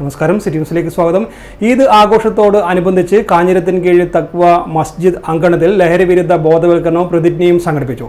നമസ്കാരം. സിറ്റി ന്യൂസിലേക്ക് സ്വാഗതം. ഈദ് ആഘോഷത്തോട് അനുബന്ധിച്ച് കാഞ്ഞിരത്തിന് കീഴിൽ തക്വ മസ്ജിദ് അങ്കണത്തിൽ ലഹരി വിരുദ്ധ ബോധവൽക്കരണവും പ്രതിജ്ഞയും സംഘടിപ്പിച്ചു.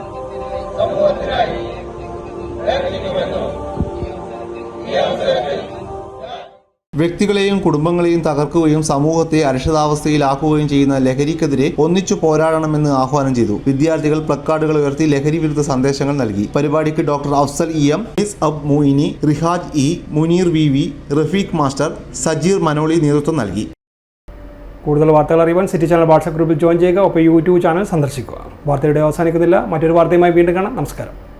വ്യക്തികളെയും കുടുംബങ്ങളെയും തകർക്കുകയും സമൂഹത്തെ അരക്ഷിതാവസ്ഥയിലാക്കുകയും ചെയ്യുന്ന ലഹരിക്കെതിരെ ഒന്നിച്ചു പോരാടണമെന്ന് ആഹ്വാനം ചെയ്തു. വിദ്യാർത്ഥികൾ പ്ലക്കാർഡുകൾ ഉയർത്തി ലഹരി വിരുദ്ധ സന്ദേശങ്ങൾ നൽകി. പരിപാടിക്ക് ഡോക്ടർ അഫ്സൽ ഇ എം മിസ് അബ് മൊയിനി Rihaj E Muneer V V Rafeeq master Sajeer Manoli നേതൃത്വം നൽകി. കൂടുതൽ വാർത്തകൾ അറിയുവാൻ സിറ്റി ചാനൽ വാട്സാപ്പ് ഗ്രൂപ്പിൽ ജോയിൻ ചെയ്യുക. ഒപ്പം യൂട്യൂബ് ചാനൽ സന്ദർശിക്കുക. വാർത്തയുടെ അവസാനിക്കുന്നില്ല. മറ്റൊരു വാർത്തയുമായി വീണ്ടും കാണാം. നമസ്കാരം.